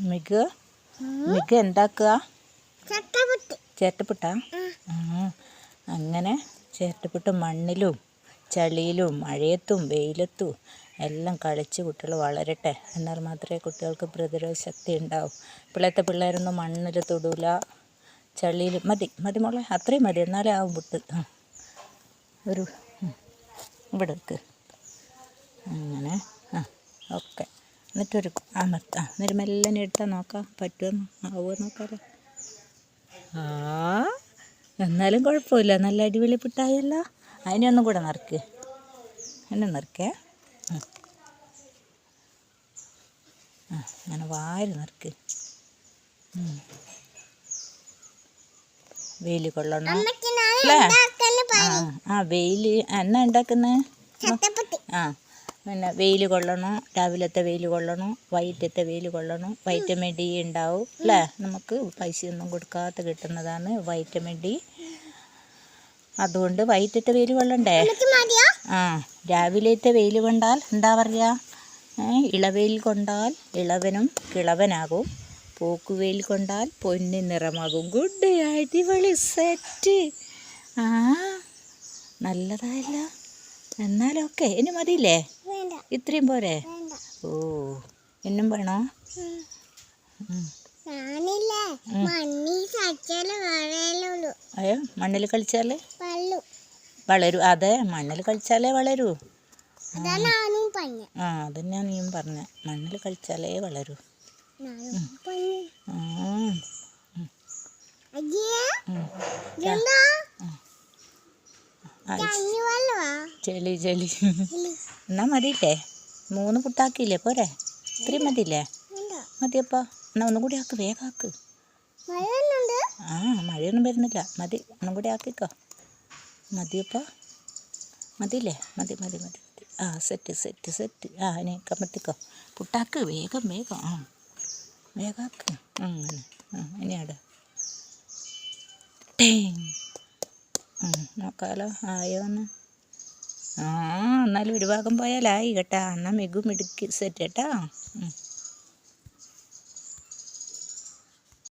MiG? MiG എന്താക്കുക? ചേട്ടപ്പിട്ട. അങ്ങനെ ചേട്ടപ്പിട്ട് മണ്ണിലും ചളിയിലും മഴയത്തും വെയിലത്തും എല്ലാം കളിച്ച് കുട്ടികൾ വളരട്ടെ. എന്നാൽ മാത്രമേ കുട്ടികൾക്ക് പ്രതിരോധ ശക്തി ഉണ്ടാവും. ഇപ്പോഴത്തെ പിള്ളേരൊന്നും മണ്ണിൽ തൊടൂല ചളിയിൽ. മതി മതി മോളെ അത്രയും മതി. എന്നാലേ ആവും പുട്ട് ആ. ഒരു. ഇവിടെ അങ്ങനെ ആ ഓക്കെ. എന്നിട്ടൊരു അമർത്താം ആ എന്നിട്ട് മെല്ലെ എടുത്താൽ നോക്കാം പറ്റുമെന്ന് ആവുമോ നോക്കാമല്ലോ ആ. എന്നാലും കുഴപ്പമില്ല നല്ല അടിപൊളി പിട്ടായല്ലോ. അതിനെ ഒന്നും കൂടെ നിറക്ക്. എന്നെ നിറക്കേ. ആ. അങ്ങനെ വാരി നിറക്ക്. വെയിൽ വെയിൽ കൊള്ളണം അല്ലേ? ആ വെയിൽ. വെയിൽ എന്നാ ഉണ്ടാക്കുന്നത് ആ. പിന്നെ വെയിൽ കൊള്ളണം രാവിലത്തെ വെയിൽ കൊള്ളണം വൈകിട്ടത്തെ വെയിൽ കൊള്ളണം വൈറ്റമിൻ ഡി ഉണ്ടാവും അല്ലേ? നമുക്ക് പൈസയൊന്നും കൊടുക്കാത്ത കിട്ടുന്നതാണ് വൈറ്റമിൻ ഡി അതുകൊണ്ട് വൈകിട്ടത്തെ വെയിൽ കൊള്ളണ്ടേ? ആ രാവിലത്തെ വെയിൽ കൊണ്ടാൽ എന്താ പറയുക ഇളവെയിൽ കൊണ്ടാൽ ഇളവനും കിളവനാകും. പോക്കുവെയിൽ കൊണ്ടാൽ പൊന്നി നിറമാകും. ഗുഡ് അടിപൊളി സെറ്റ് ആ നല്ലതായില്ല. എന്നാലൊക്കെ ഇനി മതിയില്ലേ? ഇത്രയും പോരെ ഓ എന്നും വേണോ അയ്യോ മണ്ണിൽ കളിച്ചാലേ വളരൂ അതെ മണ്ണിൽ കളിച്ചാലേ വളരൂ ആ അതന്നെയാ നീയും പറഞ്ഞ മണ്ണിൽ കളിച്ചാലേ വളരൂ ചെളി ചെളി എന്നാ മതിയില്ലേ? മൂന്ന് പുട്ടാക്കിയില്ലേ? പോരെ. ഇത്രയും മതിയില്ലേ? മതിയപ്പോ. എന്നാ ഒന്നും കൂടി ആക്ക് വേഗം ആക്ക്. ആ മഴയൊന്നും വരുന്നില്ല. മതി ഒന്നും കൂടി ആക്കിക്കോ. മതിയപ്പാ. മതിയില്ലേ? മതി മതി മതി മതി. ആ സെറ്റ് സെറ്റ് സെറ്റ്. ആ ഇനി കമത്തിക്കോ പുട്ടാക്ക് വേഗം വേഗം. ആ വേഗാക്ക് അങ്ങനെ. ആ ഇനി ആട്. ടേങ് നോക്കാലോ. ആയോ എന്ന്. ആ എന്നാലും ഒരു ഭാഗം പോയാലായി കേട്ടാ എന്നാൽ മെഗു മിടുക്കി സെറ്റ് കേട്ടാ.